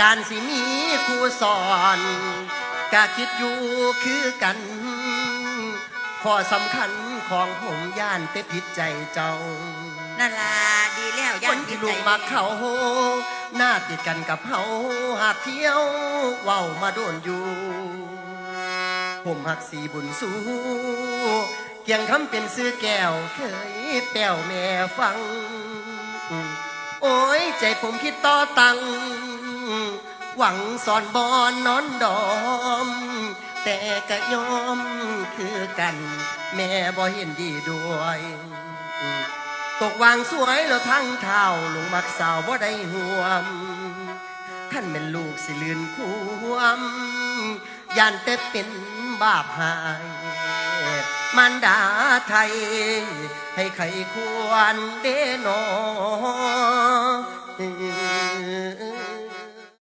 การสิมีครูสอนกะคิดอยู่คือกันข้อสำคัญของผมย่านเต็ผิดใจเจ้านั่นล่ะดีแล้วคย่านนจิที่ตลูใจกมักเขาหน้าติดกันกับเฮาหากเที่ยวเว้ามาโดนอยู่ ผมหักสีบุญสู้เกียงคำเป็นซื้อแก้วเคยแป้วแม่ฟัง โอ้ยใจผมคิดต่อตัง หวังสอนบอนนอนดอม แต่กะยอมคือกัน แม่บ่เห็นดีด้วย ตกวางสวยแล้วทั้งเท้าลงมักสาวบ่ได้ห่วมท่านเป็นลูกสิลืนควมยานแต่เป็นบาปหายมันดาไทย ให้ใครควรเดนอ